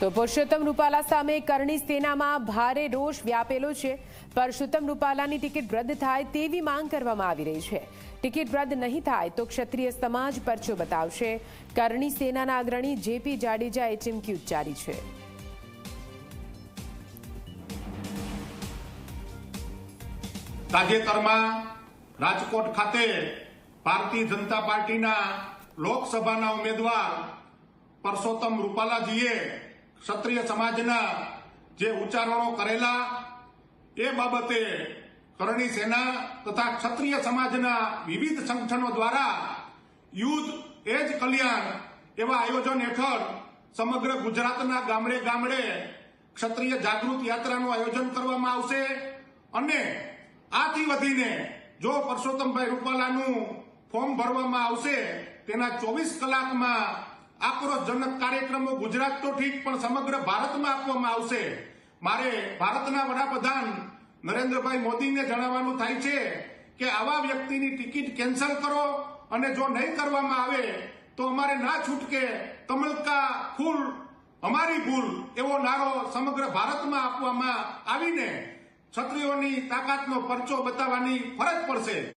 તો પુરુષોત્તમ રૂપાલા સામે કરણી સેનામાં ભારે રોષ વ્યાપેલો છે. પરસોત્તમ રૂપાલાની ટિકિટ રદ થાય તેવી માંગ કરવામાં આવી રહી છે. ટિકિટ રદ નહીં થાય તો ક્ષત્રિય સમાજ પરચો બતાવશે. કરણી સેનાના અગ્રણી જેપી જાડેજાએ ચીમકી ઉચ્ચારી છે. તાજેતરમાં રાજકોટ ખાતે ભારતીય જનતા પાર્ટીના લોકસભાના ઉમેદવાર પરસોત્તમ રૂપાલાજીએ ક્ષત્રિય સમાજના જે ઉચ્ચારણો કરેલા, એ બાબતે કરણી સેના તથા ક્ષત્રિય સમાજના વિવિધ સંગઠનો દ્વારા યુદ્ધ એ જ કલ્યાણ એવા આયોજન હેઠળ સમગ્ર ગુજરાતના ગામડે ગામડે ક્ષત્રિય જાગૃત યાત્રાનું આયોજન કરવામાં આવશે અને આથી વધીને જો પરસોત્તમભાઈ રૂપાલાનું ફોર્મ ભરવામાં આવશે, તેના ચોવીસ કલાકમાં આક્રોશજનક કાર્યક્રમો ગુજરાત તો ઠીક, પણ સમગ્ર ભારતમાં આપવામાં આવશે. મારે ભારતના વડાપ્રધાન નરેન્દ્રભાઈ મોદીને જણાવવાનું થાય છે કે આવા વ્યક્તિની ટિકિટ કેન્સલ કરો અને જો નહીં કરવામાં આવે, તો અમારે ના છૂટકે તમલકા ફૂલ, અમારી ભૂલ, એવો નારો સમગ્ર ભારતમાં આપવામાં આવીને ક્ષત્રિયોની તાકાતનો પરચો બતાવવાની ફરજ પડશે.